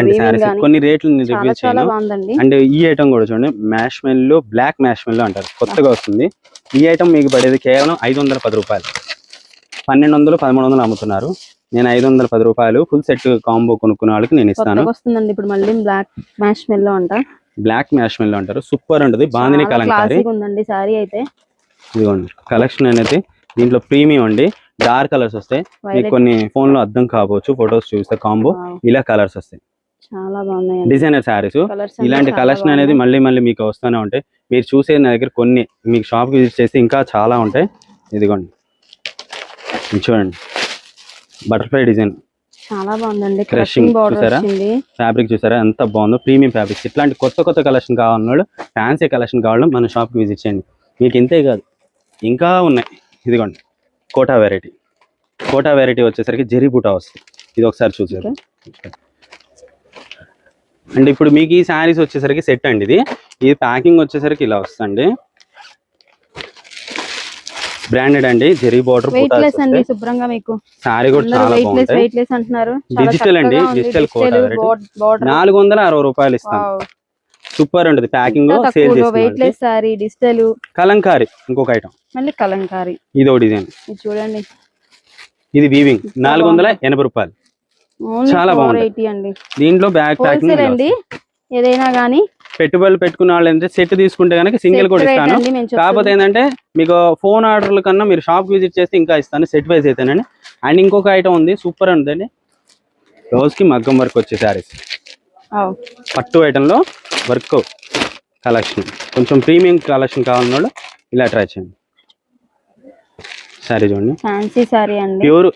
ఇలాంటి గానీ కొన్ని రేట్లు రివ్యూ చేయను అండ్ ఈ ఐటమ్ కూడా చూడండి మ్యాష్ మెల్లో బ్లాక్ మ్యాష్ మెల్లో అంటారు. కొత్తగా వస్తుంది. ఈ ఐటమ్ మీకు పడేది కేవలం ఐదు వందల పది రూపాయలు. పన్నెండు వందలు పదమూడు వందలు అమ్ముతున్నారు. నేను ఐదు వందల పది రూపాయలు ఫుల్ సెట్ కాంబో కొనుక్కున్న వాళ్ళకి నేను ఇస్తాను. వస్తుందండి ఇప్పుడు మళ్ళీ బ్లాక్ మ్యాష్ మెల్లో అంట. బ్లాక్ మ్యాష్ మెల్లో అంటారు. సూపర్ ఉంటుంది. బాందిని కలంకారీ. ఉందండి సారీ అయితే. ఇదిగోండి. కలెక్షన్ అనేది దీంట్లో ప్రీమియం అండి. డార్క్ కలర్స్ వస్తాయి. మీకు కొన్ని ఫోన్లో అర్థం కావచ్చు ఫొటోస్ చూస్తే కాంబో ఇలా కలర్స్ వస్తాయి. చాలా డిజైనర్ శారీస్ ఇలాంటి కలెక్షన్ అనేది మళ్ళీ మళ్ళీ మీకు వస్తూనే ఉంటాయి. మీరు చూసే నా దగ్గర కొన్ని మీకు షాప్ విజిట్ చేస్తే ఇంకా చాలా ఉంటాయి. ఇదిగోండి. ఇది చూడండి. బటర్ఫ్లై డిజైన్ చాలా బాగుందండి. క్రషింగ్ చూసారా? ఫ్యాబ్రిక్ చూసారా? ఎంత బాగుందో ప్రీమియం ఫ్యాబ్రిక్స్ ఇట్లాంటి కొత్త కొత్త కలెక్షన్ కావాలన్నాడు ఫ్యాన్సీ కలెక్షన్ కావాలో మన షాప్కి విజిట్ చేయండి. మీకు ఇంతే కాదు. ఇంకా ఉన్నాయి. ఇదిగోండి. కోటా వెరైటీ కోటా వెరైటీ వచ్చేసరికి జెరీ బూటా వస్తుంది ఇది ఒకసారి చూసారు అండ్ ఇప్పుడు మీకు ఈ శారీస్ వచ్చేసరికి సెట్ అండి ఇది. ఇది ప్యాకింగ్ వచ్చేసరికి ఇలా వస్తుంది బ్రాండెడ్ అండి జెరీ బార్డర్ వెయిట్ లెస్ అండి శుభ్రంగా మీకు. శారీ కూడా చాలా అంటున్నారు. Digital అండి. బార్డర్ నాలుగు వందల అరవై రూపాయలు ఇస్తాను సూపర్ ఉంటుంది ప్యాకింగ్ సేల్ వెయిట్ చేసి లెస్ సారీ డిజిటల్ కలంకారీ ఇంకొక ఐటమ్ మళ్ళీ కలంకారీ. ఇది ఒక డిజైన్ ఇది చూడండి. ఇది వీవింగ్ నాలుగు వందల ఎనభై రూపాయలు. చాలా బాగుంది. దీంట్లో బ్యాగ్ ప్యాకింగ్ అండి. ఏదైనా గానీ. పెట్టుబడులు పెట్టుకున్న వాళ్ళు ఏంటంటే సెట్ తీసుకుంటే కనుక సింగిల్ కూడా ఇస్తాను. కాకపోతే. ఏంటంటే మీకు ఫోన్ ఆర్డర్ల కన్నా మీరు షాప్ విజిట్ చేస్తే ఇంకా ఇస్తాను సెట్ వైజ్ అయితేనండి అండ్ ఇంకొక ఐటమ్ ఉంది సూపర్ ఉందండి. రోజుకి మగ్గం వర్క్ వచ్చే శారీస్. పట్టు ఐటెంలో వర్క్ కలెక్షన్. కొంచెం ప్రీమియం కలెక్షన్ కావాలన్న వాళ్ళు ఇలా ట్రై చేయండి. సారీ చూడండి. ఫ్యాన్సీ సారీ అండి. Pure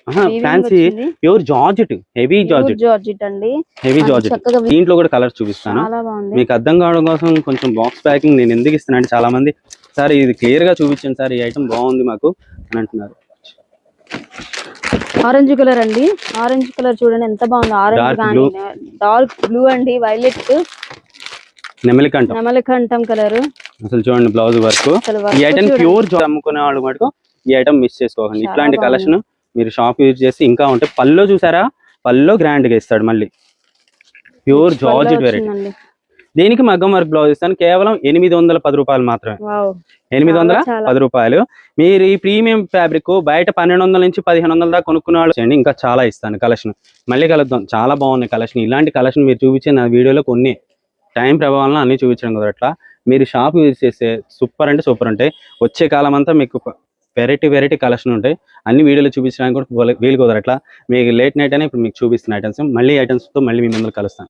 fancy. Pure georgette heavy georgette. Georgette అండి. Heavy georgette. దీంట్లో కూడా కలర్స్ చూపిస్తాను. మీకు అర్థం కావడం కోసం కొంచెం బాక్స్ ప్యాకింగ్ నేను ఎందుకు ఇస్తాను అంటే చాలా మంది సార్ ఇది క్లియర్గా చూపించండి సార్ ఈ ఐటమ్ బాగుంది మాకు అని అంటున్నారు. ఆరెంజ్ కలర్ అండి. ఆరెంజ్ కలర్ చూడండి ఎంత బాగుంది. ఆరెంజ్. డార్క్ బ్లూ అండి. వైలెట్ నెమలికంఠం. నెమలికంఠం కలర్ అసలు చూడండి బ్లౌజ్ వర్క్ ఈ ఐటమ్. ప్యూర్ అమ్ముకునే వాళ్ళు మటుకు ఈ ఐటమ్ మిస్ చేసుకోకండి. ఇట్లాంటి. కలెక్షన్ మీరు షాప్ యూజ్ చేసి ఇంకా ఉంటాయి పల్లో చూసారా? పల్లో గ్రాండ్గా ఇస్తాడు మళ్ళీ. Pure georgette variety. దీనికి మగ్గం వర్క్ బ్లౌజ్ ఇస్తాను. కేవలం ఎనిమిది వందల పది రూపాయలు మాత్రమే. ఎనిమిది వందల. పది రూపాయలు. మీరు ఈ ప్రీమియం ఫ్యాబ్రిక్ బయట పన్నెండు వందల నుంచి పదిహేను వందల దాకా కొనుక్కున్న వాళ్ళు చేయండి. ఇంకా చాలా ఇస్తాను కలెక్షన్ మళ్ళీ కలుద్దాం. చాలా బాగుంది కలెక్షన్ ఇలాంటి కలెక్షన్ మీరు చూపించే నా వీడియోలో కొన్ని. టైం ప్రభావం అన్ని చూపించడం కుదరట్లా. మీరు షాప్ విజిట్ చేస్తే సూపర్ అంటే సూపర్ ఉంటాయి. వచ్చే కాలం అంతా మీకు వెరైటీ వెరైటీ కలెక్షన్ ఉంటాయి. అన్ని వీడియోలు చూపించడానికి కూడా వీలు కుదరట్లా. మీకు లేట్ నైట్ అయినా ఇప్పుడు మీకు చూపిస్తున్న ఐటమ్స్ మళ్ళీ ఐటమ్స్తో మళ్ళీ మీ ముందు కలుస్తాను.